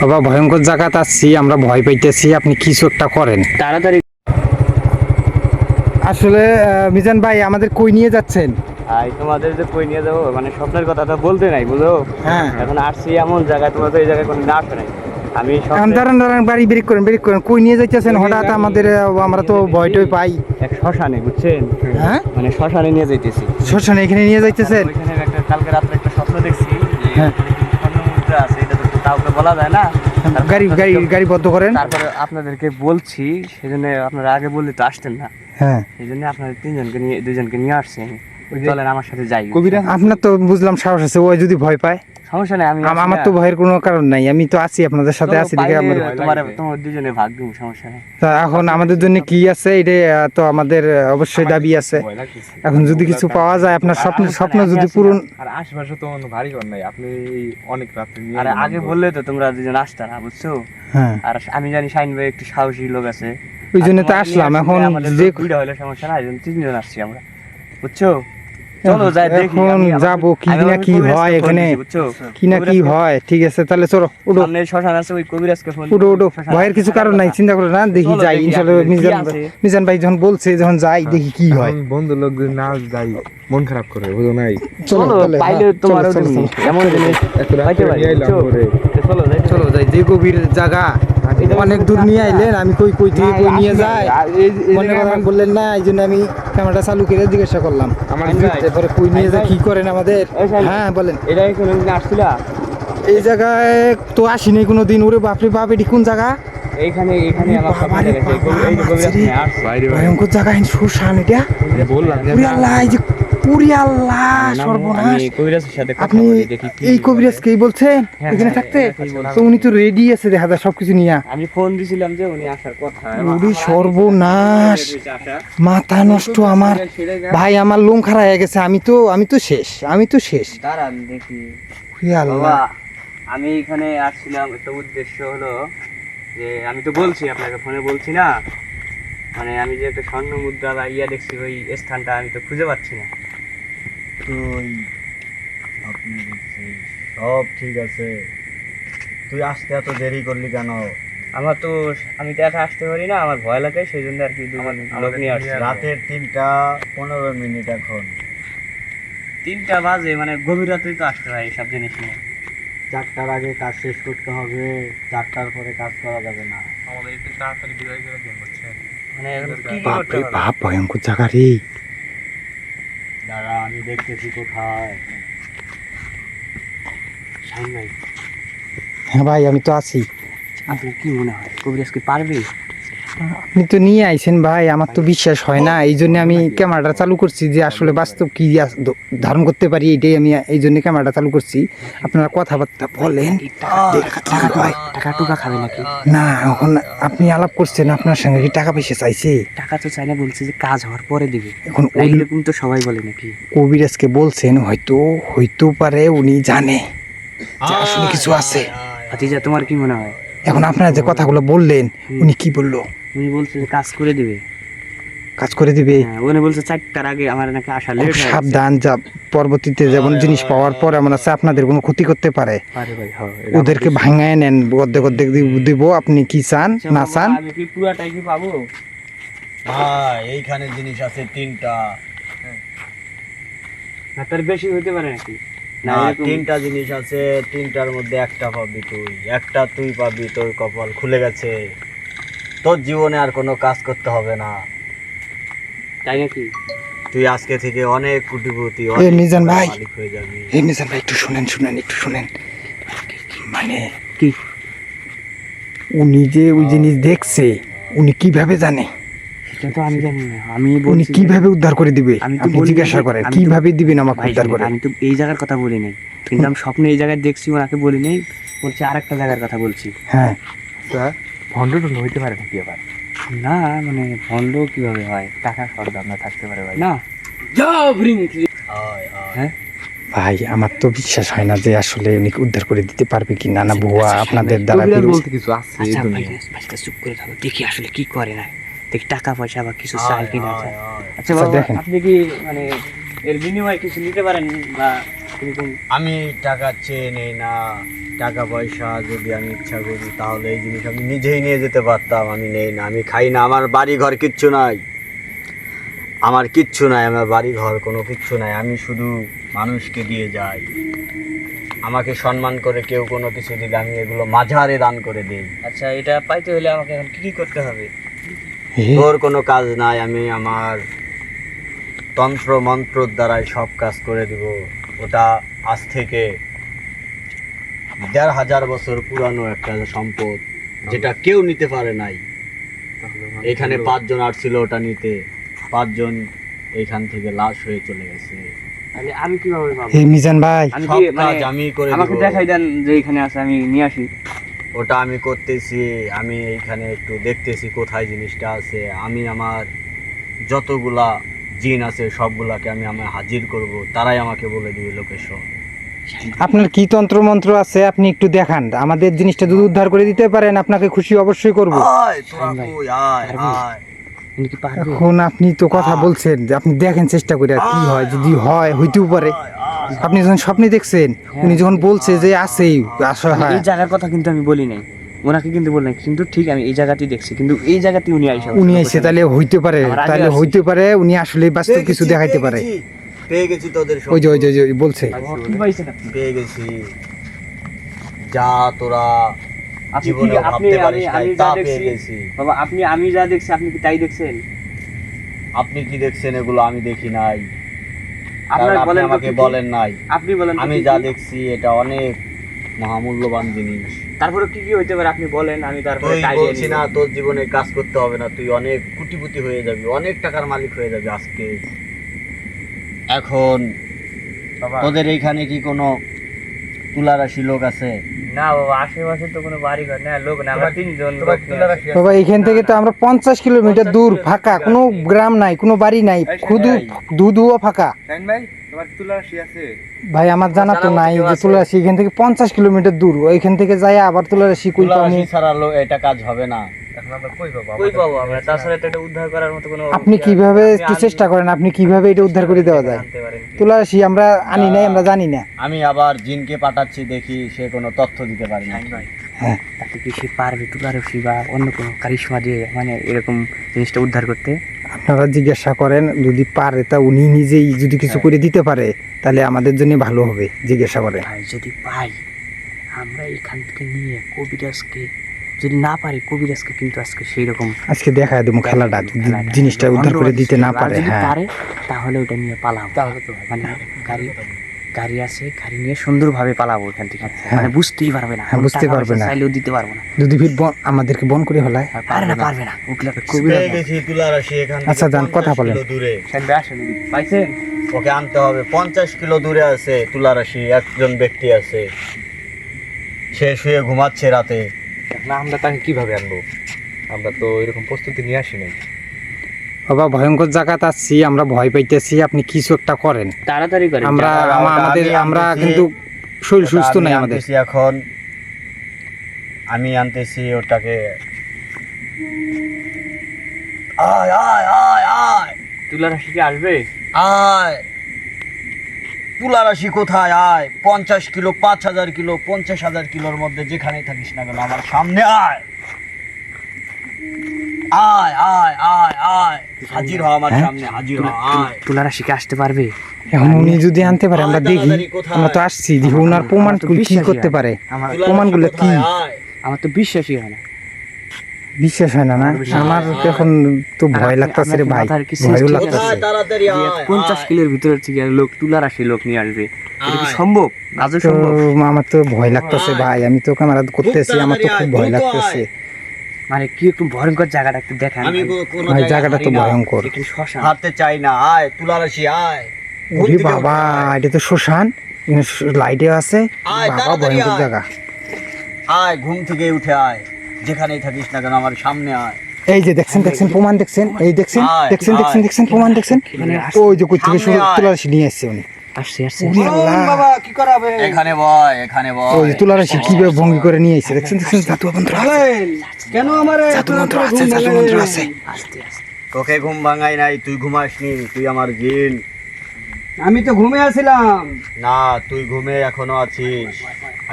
বাবা ভয়ঙ্কর জায়গা আসছি আমরা ভয় পাইতেছি আপনি কিছু একটা করেন। তাড়াতাড়ি আসলে মিজান ভাই আমাদের কই নিয়ে যাচ্ছেন? আই তোমাদের যে কই নিয়ে যাব মানে স্বপ্নের কথা তো বলতে নাই বুঝো? হ্যাঁ। এখন আসছি এমন জায়গায় তোমার তো এই জায়গায় কোনো না নাই। আমি দাঁড়ান দাঁড়ান বাড়ি ব্রেক করেন ব্রেক করেন। কই নিয়ে যাইতেছেন? হঠাৎ আমাদের আমরা তো ভয় টয় পাই। এক শ্মশানে বুঝছেন? হ্যাঁ? মানে শ্মশানে নিয়ে যাইতেছি। শ্মশানে এখানে নিয়ে যাইতেছেন? কালকে রাত্রে একটা স্বপ্ন দেখছি হ্যাঁ। ওখানে কি স্বর্ণ মুদ্রা আছে এটা তো কাউকে বলা যায় না? গাড়ি গাড়ি গাড়ি বদ্ধ করেন। তারপরে আপনাদেরকে বলছি সেজন্য আপনারা আগে বললে তো আসতেন না। হ্যাঁ। সেই জন্য আপনাদের তিনজনকে নিয়ে দুজনকে নিয়ে আসছি আমি। চলেন আমার সাথে যাই। আপনার তো বুঝলাম সাহস আছে ওই যদি ভয় পায়। সমস্যা নেই আমি আমার তো ভয়ের কোনো কারণ নাই আমি তো আছি আপনাদের সাথে আছি দেখে আমার তোমার তোমার দুজনে ভাগ দিব সমস্যা নেই। তা এখন আমাদের জন্য কি আছে এটা তো আমাদের অবশ্যই দাবি আছে। এখন যদি কিছু পাওয়া যায় আপনার স্বপ্ন স্বপ্ন যদি পূরণ আর আশেপাশে তো অন্য ভারী ঘর নাই আপনি অনেক রাত্রে নিয়ে আর আগে বললে তো তোমরা দুজন আসতে না বুঝছ? হ্যাঁ। আর আমি জানি শাইন ভাই একটু সাহসী লোক আছে। ওই জন্য তো আসলাম এখন যে সমস্যা নাই তিনজন আসছি আমরা বুঝছ? চলো যাই দেখি এখন আমি আমার- কি না কি হয় এখানে। কি না কি হয়? ঠিক আছে তাহলে চলো উঠো। সামনে শ্মশান আছে ওই কবিরাজকে ফোন উঠো উঠো। ভয়ের কিছু কারণ নাই চিন্তা করো না দেখি যাই কি মিজান মিজান ভাই যখন বলছে যখন যাই দেখি কি হয়। বন্ধু লোক যদি না যাই মন খারাপ করে বুঝো নাই? চলো তাহলে, পাইলে হ্যাঁ, তোমারও চলো, এমন জিনিস। পাইতে পারি চলো যাই যে গভীর জায়গা অনেক দূর নিয়ে আইলেন আমি কই কই থেকে কই নিয়ে যাই মনে করেন বললেন না এই জন্য আমি ক্যামেরাটা চালু করে জিজ্ঞাসা করলাম। তারপরে কই নিয়ে যায় কি করেন আমাদের? হ্যাঁ বলেন। এটা এখানে আসছিলা? এই জায়গায় তো আসিনি কোনো দিন ওরে বাপরে বাপ এটি কোন জায়গা? এইখানে বাইরে ভয়ঙ্কর জায়গা শুশান এটা। বললাম যে পুরি আল্লাহ সর্বনাশ। আমি কবিরাজের সাথে কথা আপনি বলি, দেখি কি এই কবিরাজকেই বলছেন? এখানে থাকতে? তো উনি তো রেডি আছে দেখা যায় সবকিছু নিয়ে। আমি ফোন দিছিলাম যে উনি আসার কথা। উরি সর্বনাশ। মাথা নষ্ট আমার। ভাই আমার লোম খারাপ হয়ে গেছে আমি তো আমি তো শেষ আমি তো শেষ। দাঁড়ান দেখি। আল্লাহ আমি এখানে আসছিলাম একটা উদ্দেশ্য হলো যে আমি তো বলছি আপনাকে ফোনে বলছি না। মানে আমি যে একটা স্বর্ণ মুদ্রা বা ইয়া দেখছি ওই স্থানটা আমি তো খুঁজে পাচ্ছি না। তুই আপনি দেখছি সব ঠিক আছে। তুই আসতে এত দেরি করলি কেন? আমার তো আমি তো একা আসতে পারি না আমার ভয় লাগে সেই জন্য আর কি দুজন লোক নিয়ে আসছি। রাতের তিনটা পনেরো মিনিট এখন। তিনটা বাজে মানে গভীর রাতেই তো আসতে হয় এইসব জিনিস নিয়ে। চারটার আগে কাজ শেষ করতে হবে চারটার পরে কাজ করা যাবে না। আমাদের একটু তাড়াতাড়ি বিদায় করে দিন বুঝছেন মানে এখন কি করতে হবে? ভয়ঙ্কর জায়গা রে। দাঁড়া আমি দেখতেছি কোথায়। হ্যাঁ ভাই আমি তো আছি। আপনার কি মনে হয়? কবিরাজ কি পারবে? আপনি তো নিয়ে আইছেন ভাই আমার তো বিশ্বাস হয় না এই জন্য আমি ক্যামেরাটা চালু করছি যে আসলে বাস্তব কি ধারণ করতে পারি এটাই আমি এই জন্য ক্যামেরাটা চালু করছি আপনারা কথাবার্তা বলেন দেখা যাক ভাই। টাকা টুকা খাবে নাকি না এখন আপনি আলাপ করছেন আপনার সঙ্গে কি টাকা পয়সা চাইছে টাকা তো চাই না বলছে যে কাজ হওয়ার পরে দিবে এখন এরকম তো সবাই বলে নাকি কবিরাজকে বলছেন হয়তো হইতেও পারে উনি জানে আসলে কিছু আছে ভাতিজা তোমার কি মনে হয় এখন আপনারা যে কথাগুলো বললেন উনি কি বলল? উনি বলছে যে কাজ করে দিবে। কাজ করে দিবে? হ্যাঁ, উনি বলছে চারটার আগে আমার নাকি আসা লেট হয়ে। সাবধান যা পরবর্তীতে যেমন জিনিস পাওয়ার পর এমন আছে আপনাদের কোনো ক্ষতি করতে পারে। পারে ভাই হ্যাঁ ওদেরকে ভাঙায় নেন অর্ধেক অর্ধেক দিব আপনি কি চান না চান? আমি কি পুরাটাই কি পাবো? ভাই এইখানে জিনিস আছে তিনটা। না তার বেশি হতে পারে নাকি? না না তিনটা জিনিস আছে তিনটার মধ্যে একটা পাবি তুই একটা তুই পাবি তোর কপাল খুলে গেছে। তোর জীবনে আর কোনো কাজ করতে হবে না। তাই নাকি? তুই আজকে থেকে অনেক কোটিপতি এ মিজান ভাই। হয়ে যাবি। এই মিজান ভাই একটু শুনেন শুনেন একটু শুনেন। মানে? কি? উনি যে ওই জিনিস দেখছে উনি কীভাবে জানে? তো আমি জানি না। আমি উনি কীভাবে উদ্ধার করে দিবে? তো আপনি জিজ্ঞাসা করেন কীভাবে দিবেন আমাকে ভাই উদ্ধার করে? আমি তো এই জায়গার কথা বলি নাই। কিন্তু আমি স্বপ্নে এই জায়গায় দেখছি ওনাকে বলি নাই বলছি আরেকটা জায়গার কথা বলছি। হ্যাঁ। স্যার ভণ্ড টন্ড হইতে পারে নাকি আবার? না মানে ভণ্ড কীভাবে হয়? টাকা সর্দার না থাকতে পারে ভাই। না। আয়, আয়। হ্যাঁ? ভাই আমার তো বিশ্বাস হয় না যে আসলে উনি উদ্ধার করে দিতে পারবে কি না। না ভুয়া আপনাদের দ্বারা বলতে কিছু আছে আচ্ছা ভাই চুপ করে দেখি আসলে কি করে না। দেখি টাকা পয়সা বা কিছু চাই কিনা। আচ্ছা আচ্ছা, বাবা আপনি কি মানে এর বিনিময়ে কিছু নিতে পারেন বা আমি টাকা চেয়ে নেই না। টাকা পয়সা যদি আমি ইচ্ছা করি তাহলে এই জিনিস আমি নিজেই নিয়ে যেতে পারতাম। আমি নেই না আমি খাই না। আমার বাড়ি ঘর কিচ্ছু নাই। আমার কিচ্ছু নাই আমার বাড়ি ঘর কোনো কিচ্ছু নাই। আমি শুধু মানুষকে দিয়ে যাই। আমাকে সম্মান করে কেউ কোনো কিছু দিলে আমি এগুলো মাঝারে দান করে দিই। আচ্ছা এটা পাইতে হলে আমাকে এখন কি কি করতে হবে? তোর কোনো কাজ নাই আমি আমার তন্ত্র মন্ত্রর দ্বারাই সব কাজ করে দিব। ওটা আজ থেকে দেড় হাজার বছর পুরানো একটা সম্পদ যেটা কেউ নিতে পারে নাই। এখানে পাঁচজন আসছিল ওটা নিতে। পাঁচজন এইখান থেকে লাশ হয়ে চলে গেছে। আমি কীভাবে মিজান ভাই। আমি করে আমাকে দেখাই দেন যে এখানে আছে আমি নিয়ে আসি। ওটা আমি করতেছি আমি এইখানে একটু দেখতেছি কোথায় জিনিসটা আছে। আমি আমার যতগুলা জিন আছে সবগুলাকে আমি আমার হাজির করব। তারাই আমাকে বলে দিবে লোকেশন আপনার কি তন্ত্র মন্ত্র আছে আপনি একটু দেখান। আমাদের জিনিসটা যদি উদ্ধার করে দিতে পারেন আপনাকে খুশি অবশ্যই করব। এখন আপনি তো কথা বলছেন যে আপনি দেখেন চেষ্টা করে কি হয় যদি হয় হইতেও পারে। আপনি যখন স্বপ্নে দেখছেন উনি যখন বলছে যে হয়। এই জায়গার কথা কিন্তু আমি বলি নাই। ওনাকে কিন্তু বলি নাই। কিন্তু ঠিক আমি এই জায়গাতেই দেখছি। কিন্তু এই জায়গাতে উনি আইসা উনি আইসে তাহলে হইতে পারে তাহলে হইতে পারে উনি আসলে বাস্তব কিছু দেখাইতে পারে। পেয়ে গেছি তোদের ওই যে ওই যে ওই যে ওই বলছে। আপনি? পেয়ে গেছি। যা তোরা আপনি কি- আপনি আমি আমি যা দেখছি বাবা আপনি আমি যা দেখছি আপনি কি তাই দেখছেন? আপনি কি দেখছেন এগুলো আমি দেখি নাই। কারণ আপনি আমাকে? বলেন নাই। আপনি বলেন আমি যা দেখছি এটা অনেক মহামূল্যবান জিনিস। তারপরে কি কি হইতে পারে আপনি বলেন আমি তারপরে তুই বলছি না তোর জীবনে কাজ করতে হবে না তুই অনেক কোটিপতি হয়ে যাবি অনেক টাকার মালিক হয়ে যাবি আজকে। এখন তোদের এইখানে কি কোনো তুলারাশি লোক আছে। না বাবা আশেপাশে তো কোনো বাড়ি ঘর না লোক না আমরা তিনজন লোক নিয়ে আসি। বাবা এখান থেকে তো আমরা পঞ্চাশ কিলোমিটার দূর ফাঁকা কোনো গ্রাম নাই কোনো বাড়ি নাই শুধু দুধুও ফাঁকা। ভাই তোমার তুলারাশি আছে। ভাই আমার জানা তো নাই যে তুলারাশি এখান থেকে পঞ্চাশ কিলোমিটার দূর ওইখান থেকে যাই আবার তুলারাশি কই ছাড়ালো তুলারাশি ছাড়া লো এটা কাজ হবে না। এখন আমরা কই পাবো? কই পাবো আমরা? তাছাড়া তো এটা উদ্ধার করার মতো কোনো আপনি কীভাবে একটু চেষ্টা করেন আপনি কীভাবে এটা উদ্ধার করে দেওয়া যায়? জানতে পারেন আমরা আনি নাই আমরা জানি না। আমি আবার জিনকে পাঠাচ্ছি দেখি সে কোনো তথ্য দিতে পারে না হ্যাঁ তাতে কি সে পারবে তুলারসি বা অন্য কোনো কারিশমা দিয়ে মানে এরকম জিনিসটা উদ্ধার করতে? আপনারা জিজ্ঞাসা করেন যদি পারে তা উনি নিজেই যদি কিছু করে দিতে পারে তাহলে আমাদের জন্য ভালো হবে জিজ্ঞাসা করেন। ভাই যদি পাই আমরা এখান থেকে নিয়ে কবিরাজকে যদি না পারি কবিরাজকে কিন্তু আজকে সেই রকম আজকে দেখা দেবো খেলাটা। জিনিসটা উদ্ধার করে দিতে না আর পারে হ্যাঁ। পারে তাহলে ওটা নিয়ে পালাবো। মানে গাড়ি গাড়ি আছে গাড়ি নিয়ে সুন্দরভাবে পালাবো এখান থেকে। মানে বুঝতেই পারবে না। হ্যাঁ, বুঝতে পারবে না। চাইলেও দিতে পারব না। যদি ফির বন- আমাদেরকে বন করে হলায় পারবে না পারবে না। এখান থেকে আচ্ছা, যান, কথা বলেন। দূরে। আসেন পাইছেন? ওকে আনতে হবে। পঞ্চাশ কিলো দূরে আছে তুলারাশি একজন ব্যক্তি আছে। সে শুয়ে ঘুমাচ্ছে রাতে। এখন আমরা তাকে কীভাবে আনব? আমরা তো এরকম প্রস্তুতি নিয়ে আসি নাই। বাবা ভয়ঙ্কর জায়গাতে আসছি আমরা ভয় পাইতেছি আপনি কিছু একটা করেন। তাড়াতাড়ি করেন। আমরা আমাদের আমরা কিন্তু শরীর সুস্থ নাই আমাদের। এখন। আমি আনতেছি ওটাকে। আয় আয় আয় আয়। তুলারসি কি আসবে? আয়। তুলারাশি কোথায়? আয় পঞ্চাশ কিলো পাঁচ হাজার কিলো পঞ্চাশ হাজার কিলোর মধ্যে যেখানেই থাকিস না কেন আমার সামনে আয়। আয় আয় আয় আয়। হাজির হ আমার হ্যাঁ? সামনে হাজির হ আয়। তুলারসি কি আসতে পারবে? এখন উনি যদি আনতে পারে আমরা দেখি। আমরা তো আসছি দেখি ওনার প্রমাণ কি করতে পারে। প্রমাণগুলো কি? আয়। আমার তো বিশ্বাসই হয় না। বিশ্বাস হয় না না? আমার এখন তো ভয় লাগতেছে রে ভাই। ভয়ও লাগতেছে। আয় পঞ্চাশ আয়। কিলোর ভিতরে থেকে লোক তুলারাশি লোক নিয়ে আসবে। এটা কি সম্ভব? আজও তো সম্ভব? আমার তো ভয় লাগতেছে ভাই। আমি তো ক্যামেরা করতেছি আমার তো খুব ভয় লাগতেছে। মানে কি একটু ভয়ঙ্কর জায়গাটা একটু দেখান। ভাই। জায়গাটা তো ভয়ঙ্কর। হারতে চাই না আয় তুলারাশি আয়। ঘুম ওরে বাবা এটা তো শ্মশান। লাইটে আছে। বাবা ভয়ঙ্কর জায়গা। আয় ঘুম থেকে উঠে আয়। যেখানেই থাকিস না কেন আমার সামনে আয়। এই যে দেখছেন দেখছেন প্রমাণ দেখছেন? এই দেখছেন দেখছেন দেখছেন দেখছেন প্রমাণ দেখছেন? মানে ওই যে কই থেকে শুরু। তুলারাশি নিয়ে আসছে উনি। আসছে আসছে। ওরে আল্লাহ। এখানে বয় এখানে ওই বয় তুলারাশি কীভাবে ভঙ্গি করে নিয়ে আসছে? দেখছেন দেখছেন? মন্ত্র কেন আমার জাদু মন্ত্র আছে মন্ত্র আছে আস্তে আস্তে তোকে ঘুম ভাঙাই নাই তুই ঘুমাসনি তুই আমার জিন। আমি তো ঘুমে আছিলাম। না তুই ঘুমে এখনও আছিস।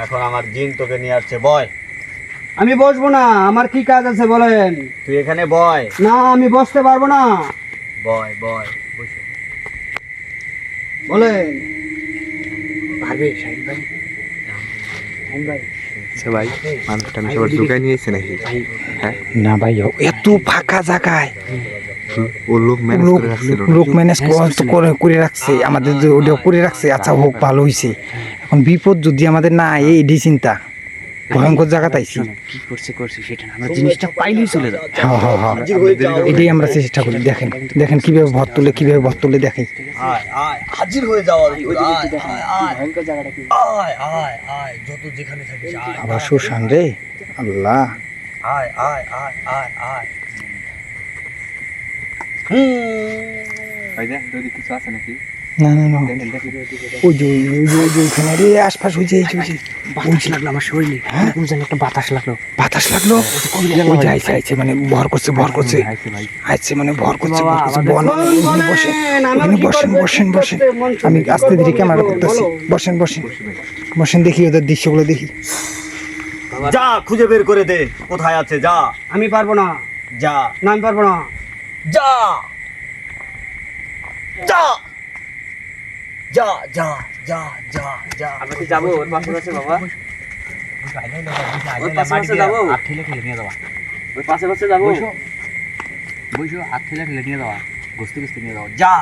এখন আমার জিন তোকে নিয়ে আসছে বয়। আমি বসবো না আমার কি কাজ আছে বলেন? তুই এখানে বয়। না আমি বসতে পারব না। বয় বয় বসে। বলেন। আচ্ছা ভাই মানুষটা আমি সবার ঢুকাই নিয়েছে নাকি? হ্যাঁ? না ভাই এত ফাঁকা জায়গায়। ও লোক ম্যানেজ করে রাখছিল লোক ম্যানেজ করে করে রাখছে আমাদের ওটা করে রাখছে আচ্ছা হোক ভালো হয়েছে এখন বিপদ যদি আমাদের না এই চিন্তা ভয়ঙ্কর জায়গা তাইছি কি করছে করছে সেটা না আমরা জিনিসটা পাইলেই চলে যাও হ্যাঁ হ্যাঁ হ্যাঁ। এটাই আমরা চেষ্টা করি দেখেন দেখেন কীভাবে ভর তুলে কীভাবে ভর তুলে আয় হাজির হয়ে যাওয়ার ওই দিকে দেখেন কি আয়, ভয়ঙ্কর জায়গাটা কি? আয় আয় আয় যত যেখানে থাকিস আয়। আবার সুশান রে। আল্লাহ। আয় আয় আয় আয় আয়। হুম। ভাই দেখ যদি কিছু আছে নাকি? না না না। দেখেন দেখেন ওই যে ওই যে- ওই যে ওইখানে। রে আশপাশ ওই যে এই যে- বাতাস লাগল আমার শরীরে। হ্যাঁ? এরকম জানি একটা বাতাস লাগল। বাতাস লাগল? ওই যে আইছে আইছে মানে ভর করছে ভর করছে। আইছে মানে ভর করছে ভর করছে। বন বসে ওখানে বসেন বসেন বসেন। আমি আস্তে ধীরে ক্যামেরা করতেছি। বসেন বসেন। বসেন দেখি ওদের দৃশ্যগুলো দেখি। যা খুঁজে বের করে দে। কোথায় আছে? যা। আমি পারব না। যা। না আমি পারব না। যা। যা। যা যা যা যা যা। আমরা কি যাব? ওর পাশে পাশে বাবা? ওর পাশে পাশে যাব? আর ঠেলে ঠেলে নিয়ে যাওয়া ওর পাশে পাশে যাব? বসো। হাত ঠেলে ঠেলে নিয়ে যাওয়া। গুস্তি গুস্তি নিয়ে যাওয়া। যা।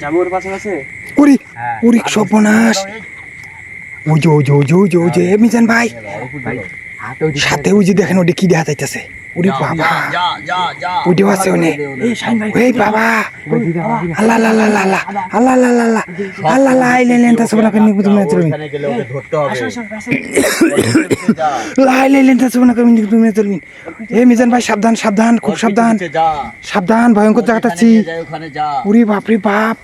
যাব ওর পাশে পাশে উরি হ্যাঁ। উরি সর্বনাশ। ওই যে ওই যে ওই যে ওই যে ওই যে এ মিজান ভাই। সাথে ওই যে দেখেন ওটা কি দেখা যাইতেছে ওরে বাবা ওইটাও আছে ওনে এই বাবা আল্লাহ আল্লাহ আল্লাহ আল্লাহ আল্লাহ আল্লাহ আল্লাহ আল্লাহ আল্লাহ আইলে লেনটা সবনা করে নিকুত মে চলবেন ওখানে গেলে ওকে ধরতে হবে যা লাইলে লেনটা সবনা করে নিকুত মে চলবেন এই মিজান ভাই সাবধান সাবধান খুব সাবধান সাবধান ভয়ঙ্কর জায়গাটা আছি ওখানে যা ওরে বাপ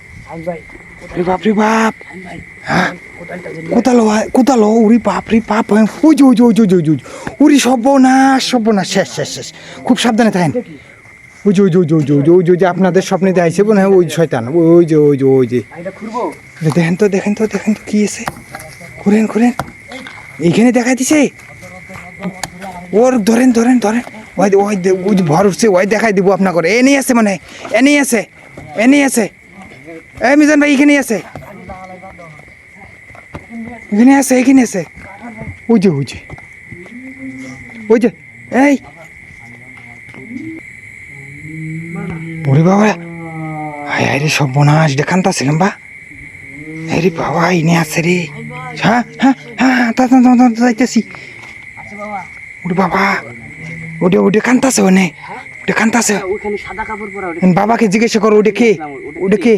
রে বাপ রে বাপ কোথালো উরি বাপ রে বাপ শেষ শেষ শেষ খুব সাবধানে থাকেন ওই যে ওই যে ওই যে ওই যে ওই যে ওই যে আপনাদের স্বপ্নে হয়, ওই শয়তান। ওই যে ওই যে ওই যে। দেখেন তো দেখেন তো দেখেন তো কি আছে ঘুরেন ঘুরেন। এইখানে দেখা দিছে। ওর, ধরেন ধরেন ধরেন। ওই ওই ভর উঠছে ওই দেখাই দিব আপনার করে। এনেই আছে মানে এনেই আছে এনেই আছে এই মিজান ভাই এখানেই আছে। এখানে আছে এখানে আছে। ওই যে ওই যে। ওই যে এই। ওরে বাবা। হায় হায় রে সর্বনাশ দেখানতাছিলাম বা। আরে বাবা ইনে আছে রে। হ্যাঁ হ্যাঁ হ্যাঁ হ্যাঁ তা যাইতেছি। ওরে বাবা ওটা ওটা কান্তাছে ওনে ওটা কান্তাছে বাবাকে জিজ্ঞাসা করো ওটা কে? ওটা কে?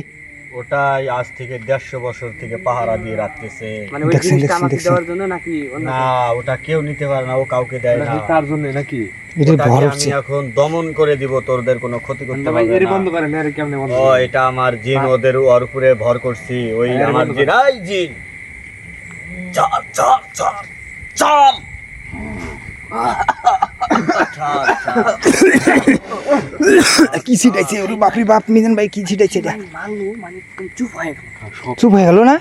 ওটাই আজ থেকে দেড়শো বছর থেকে পাহারা দিয়ে রাখতেছে। মানে ওই জিনিসটা আমাকে দেওয়ার জন্য নাকি না ওটা কেউ নিতে পারে না ও কাউকে দেয় না। তার জন্য নাকি? ভর আমি এখন দমন করে দিব তোরদের কোনো ক্ষতি করতে পারবে না। বন্ধ করেন এর কেমনে বন্ধ ও এটা আমার জিন ওদের ওর উপরে ভর করছি। ওই হ্যাঁ, আমার জিন। এই জিন চল, চল। কি ছিটাইছে? ওরে বাপরে বাপ মিজান ভাই কি ছিটাইছে এটা? মানে চুপ হয়ে গেল চুপ হয়ে গেল না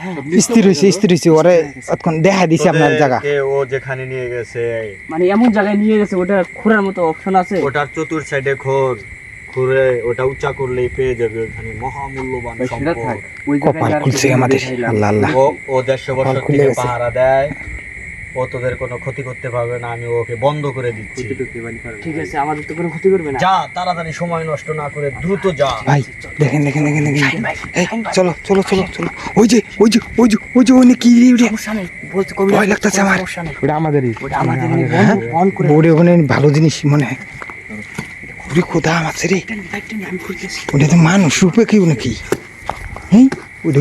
স্থির হয়েছে স্থির হয়েছে ওরে অতক্ষণ দেখা দিছে আপনার জায়গা। ও যেখানে নিয়ে গেছে? মানে এমন জায়গায় নিয়ে গেছে ওটা খোঁড়ার মতো অপশন আছে। ওটার চতুর সাইডে খোর ঘুরে ওটা উঁচা করলেই পেয়ে যাবে ওখানে। মহামূল্যবান সম্পদ। কপাল খুলছে আমাদের। আল্লাহ আল্লাহ। ও ও দেড়শো বছর থেকে পাহারা দেয়। ও তোদের কোনো ক্ষতি করতে পারবে না আমি ওকে বন্ধ করে দিচ্ছি। ঠিক আছে আমাদের তো কোনো ক্ষতি করবে না। যা তাড়াতাড়ি সময় নষ্ট না করে দ্রুত যা। ভাই দেখেন দেখেন দেখেন দেখেন। এই চলো চলো চলো চলো। ওই যে ওই যে ওই যে ওই যে ওনে কি রে বলছে কবি ভয় লাগতেছে আমার। ওটা আমাদেরই। ওটা আমাদের হ্যাঁ? অন করে ওখানে ভালো জিনিস মনে হয়। ওরে কোথা আছে রে ওটা তো মানুষ রূপে কেউ নাকি? হ্যাঁ ওটা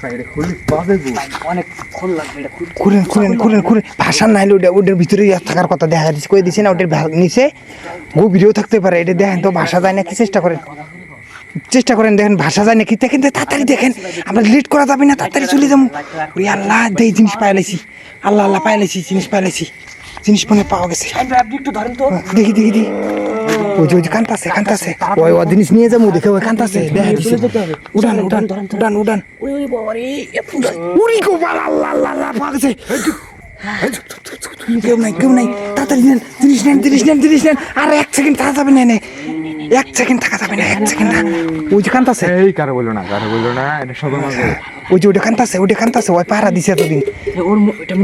সাইডে খুলি পাবে গো। অনেক ক্ষণ লাগবে এটা খুলেন খুলেন খুলেন খুলেন। ভাষা নাইলে ওটা ওটার ভিতরে থাকার কথা দেখা দিচ্ছে কয়ে দিচ্ছে না ওটার নিচে গভীরেও থাকতে পারে এটা দেখেন তো ভাষা যায় নাকি চেষ্টা করেন। চেষ্টা করেন দেখেন ভাষা যায় নাকি দেখেন তাড়াতাড়ি দেখেন। আমরা লেট করা যাবে না তাড়াতাড়ি চলে যাব। ওরে আল্লাহ দেই জিনিস পাইলাইছি আল্লাহ আল্লাহ পাইলাইছি জিনিস পাইলাইছি জিনিস মনে হয় পাওয়া গেছে। তো। দেখি দেখি দেখি। ওই যে ওই যে কান্তাছে কান্তাছে। ওই ওই জিনিস নিয়ে যাব দেখে ওই কান্তাছে। দেখা দিছে উড়ান উড়ান উড়ান উড়ান। উড়ি গো বালা আল্লাহ আল্লাহ পাকছে কেউ নাই কেউ নাই। তাড়াতাড়ি নেন জিনিস নেন জিনিস নেন জিনিস নেন। আর এক সেকেন্ড থাকা যাবে না এক সেকেন্ড থাকা যাবে না এক সেকেন্ড না ওই যে কান্তাছে এই কারও বলল না কারও বলল না এটা সবার মাঝে। ওই যে ওটা কান্তাছে ওটা কান্তাছে ওই পাহারা দিছে এতদিন।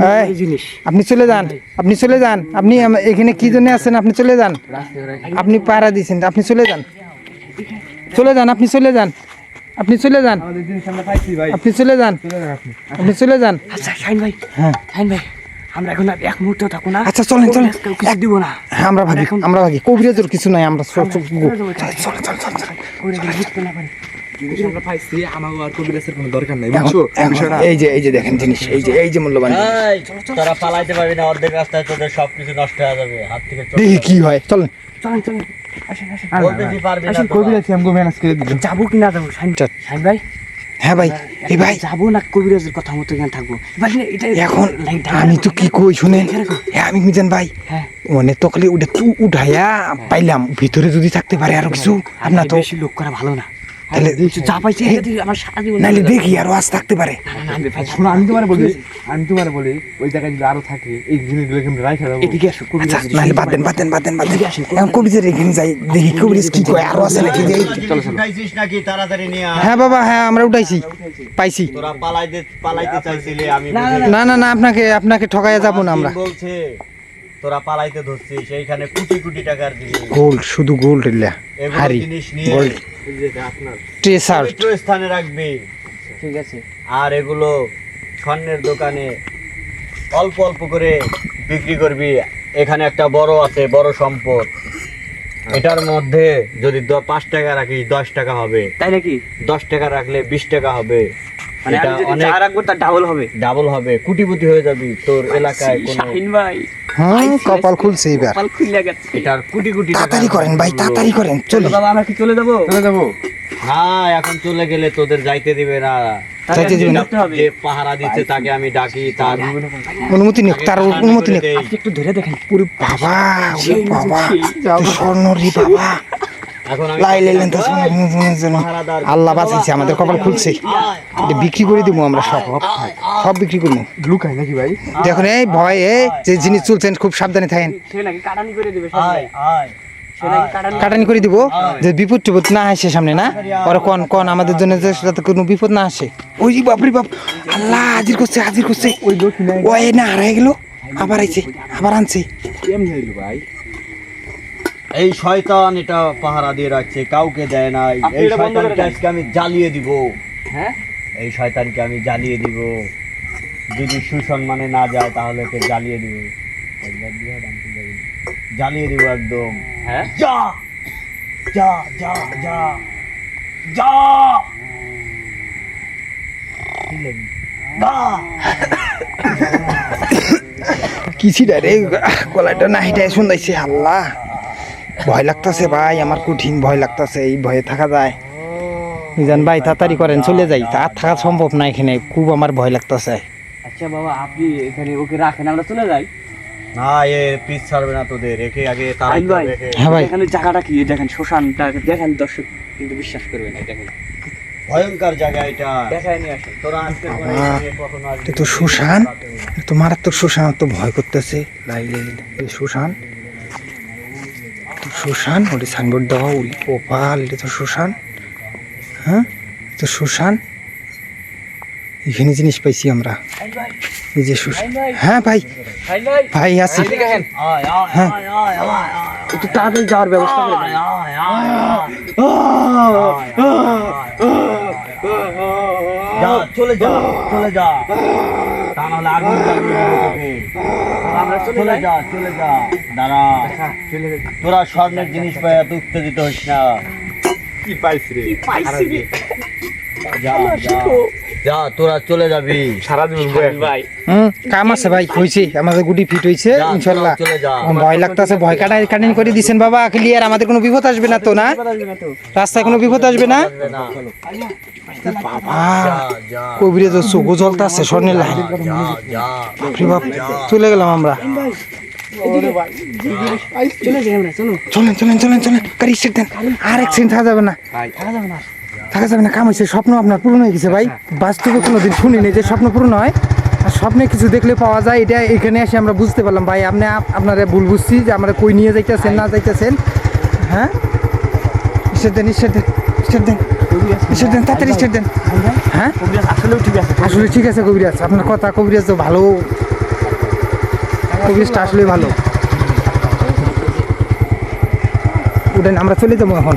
হয় জিনিস। আপনি চলে যান আপনি চলে যান। আপনি এখানে কি জন্য আছেন? আপনি চলে যান। আপনি পাহারা দিয়েছেন আপনি চলে যান। চলে যান আপনি চলে যান। আপনি চলে যান। আপনি চলে যান আপনি। আপনি চলে যান। আচ্ছা শাহিন ভাই। হ্যাঁ। শাহিন ভাই। আমরা এখন আর এক মুহূর্ত থাকব না। আচ্ছা চলেন চলেন। আজকাল দিব না। হ্যাঁ আমরা ভাগি আমরা ভাগি। কবিরাজের কিছু নাই আমরা চল চল চল চল চল এই যে এই যে দেখেন জিনিস এই যে এই যে মূল্যবান তোরা পালাইতে পারবি না অর্ধেক রাস্তায় তোদের সবকিছু নষ্ট হয়ে যাবে হাত থেকে চলে দেখি কি হয় চলেন। চলেন চলেন। আসেন আসেন। বলতেছি পারবি না আসেন, কবিরাজ আমাকে ম্যানেজ করে দিল যাব কি না যাব শাহিন চল। ভাই? হ্যাঁ ভাই এই ভাই। যাব না কবিরাজের কথা মতো এখানে থাকব। ভাই এটা এখন আমি তো কি কই শুনেন। হ্যাঁ আমি মিজান ভাই হ্যাঁ। তো খালি ওটা তু উঠাইয়া পাইলাম ভিতরে যদি থাকতে পারে আরও কিছু আপনার তো বেশি লোক করা ভালো না। তাহলে যা পাইছি আমার সারা জীবন নাইলে দেখি আরও আজ থাকতে পারে। না, না, না, আমি ভাই শোনো আমি তোমার বলি আমি তোমার বলি ওই জায়গায় যদি আরও থাকে এই জিনিসগুলো কিন্তু রাইখা দেবো। এদিকে আসো আচ্ছা কবিরাজ বাদ দেন বাদ দেন বাদ দেন বাদ দেন। এখন কবিজের এখানে যাই দেখি কবিরাজ কি কয় আরও আছে নাকি? যাই উঠাইছিস নাকি? তাড়াতাড়ি নিয়ে হ্যাঁ বাবা হ্যাঁ আমরা উঠাইছি। পাইছি। তোরা পালাইতে পালাইতে চাইছিলে আমি না না না আপনাকে আপনাকে ঠকাইয়া যাব না আমরা। বলছে তোরা পালাইতে ধরছিস সেইখানে কোটি কোটি টাকার জিনিস। গোল্ড শুধু গোল্ড ইল্লা হারি জিনিস নিয়ে গোল্ড ট্রেসার পবিত্র স্থানে রাখবি। ঠিক আছে। আর এগুলো স্বর্ণের দোকানে অল্প অল্প করে বিক্রি করবি। এখানে একটা বড় আছে বড় সম্পদ। এটার মধ্যে যদি পাঁচ টাকা রাখিস দশ টাকা হবে। তাই নাকি? দশ টাকা রাখলে বিশ টাকা হবে। মানে আমি যদি রাখব তার ডাবল হবে। ডাবল হবে। কোটিপতি হয়ে যাবি তোর এলাকায় কোনো শাহিন ভাই। হ্যাঁ কপাল খুলছে এবার কপাল খুলে গেছে। এটার কোটি কোটি তাড়াতাড়ি করেন ভাই তাড়াতাড়ি করেন চলি বাবা আমরা কি চলে যাব? চলে যাব। না এখন চলে গেলে তোদের যাইতে দিবে না। যাইতে দিবে না। যে পাহারা দিচ্ছে তাকে আমি ডাকি তার অনুমতি নিক তার অনুমতি নিক। একটু ধরে দেখেন ওরে বাবা বাবা স্বর্ণ রে বাবা। আল্লাহ বাঁচাইছে আমাদের কপাল খুলছে। এটা বিক্রি করে দিব আমরা সব সব বিক্রি করব। লুকাই নাকি ভাই? দেখুন এই ভয় যে জিনিস চলছেন খুব সাবধানে থাকেন। কাটানি করে দেবে শাহিন আয় ভাই আয় সে নাকি কাটানি কাটানি করে দিব? যে বিপদ টিপদ না আসে সামনে না? ওরা কন কন আমাদের জন্য যে যাতে কোনো বিপদ না আসে। ওই যে বাপরে বাপ। আল্লাহ হাজির করছে হাজির করছে। ওই লোক কিনা ওই না হারাই গেল। আবার আইছে আবার আনছে। ভাই? এই শয়তান এটা পাহারা দিয়ে রাখছে কাউকে দেয় নাই এই শয়তানকে আজকে আমি জ্বালিয়ে দিব। হ্যাঁ? এই শয়তানকে আমি জ্বালিয়ে দিব। যদি সুসম্মানে না যায় তাহলে ওকে জ্বালিয়ে দিব। একবার দিয়ে দাম কি যাবে? জ্বালিয়ে দিব একদম। হ্যাঁ? যা! যা যা যা যা! কি ছিল রে গলাটা না হিটাই শুনতেছি আল্লাহ। ভয় লাগতেছে ভাই আমার কঠিন ভয় লাগতেছে এই ভয়ে থাকা যায়। মিজান ভাই তাড়াতাড়ি করেন চলে যাই আর থাকা সম্ভব না এখানে খুব আমার ভয় লাগতেছে। আচ্ছা বাবা আপনি এখানে ওকে রাখেন আমরা চলে যাই। না এ পিস ছাড়বে না তোদের রেখে আগে তার ভাই হ্যাঁ ভাই। এখানে জায়গাটা কি? দেখেন শ্মশানটা দেখেন দর্শক কিন্তু বিশ্বাস করবে না দেখেন। ভয়ঙ্কর জায়গা এটা। তো। শ্মশান? তো মারাত্মক শ্মশান তো ভয় করতেছে। লাই লাই লাই। শ্মশান। শ্মশান ওটা সাইনবোর্ড দেওয়া ওপাল এটা তো শ্মশান হ্যাঁ? তো শ্মশান এখানে জিনিস পাইছি আমরা। এই যে শ্মশান হ্যাঁ ভাই। ভাই। আছি। হ্যাঁ। একটু তাড়াতাড়ি যাওয়ার ব্যবস্থা করে চলে যা চলে যা। তা নাহলে আগুন চলে যা চলে যা। দাঁড়া। তোরা স্বর্ণের জিনিস পাই এত উত্তেজিত হইস না। কি পাইছি রে? যা যা। যা তোরা চলে যাবি। সারা জীবন ভাই? হুম কাম আছে ভাই হয়েছে আমাদের গুটি ফিট যা। এখন ভয় লাগতেছে ভয় কাটাই কাটানি করে দিছেন বাবা ক্লিয়ার আমাদের কোনো বিপদ আসবে না তো না? রাস্তায় কোনো বিপদ আসবে না? বাবা। কবিরে তো চোখও জ্বলতে আছে স্বর্ণের লাইন। চলে গেলাম আমরা। চলে যাই আমরা চলো। চলেন চলেন চলেন চলেন। গাড়ি স্টার্ট দেন। আর এক সেকেন্ড থাকা যাবে না। থাকা যাবে না। কাম হয়েছে। স্বপ্ন আপনার পূরণ হয়ে গেছে ভাই। বাস্তবে কোনোদিন শুনিনি যে স্বপ্ন পূরণ হয়। আর স্বপ্নে কিছু দেখলে পাওয়া যায় এটা এখানে এসে আমরা বুঝতে পারলাম। ভাই আপনি আপ- আপনারা ভুল বুঝছি যে আমরা কই নিয়ে যাইতেছেন না যাইতেছেন। হ্যাঁ? দেন দেন দেন। তাড়াতাড়ি দেন। হ্যাঁ? আসলেও ঠিক আছে আসলে ঠিক আছে কবিরাজ। আপনার কথা কবিরাজ তো ভালো কবিরাজটা আসলে ভালো। উঠেন আমরা চলে যাব এখন।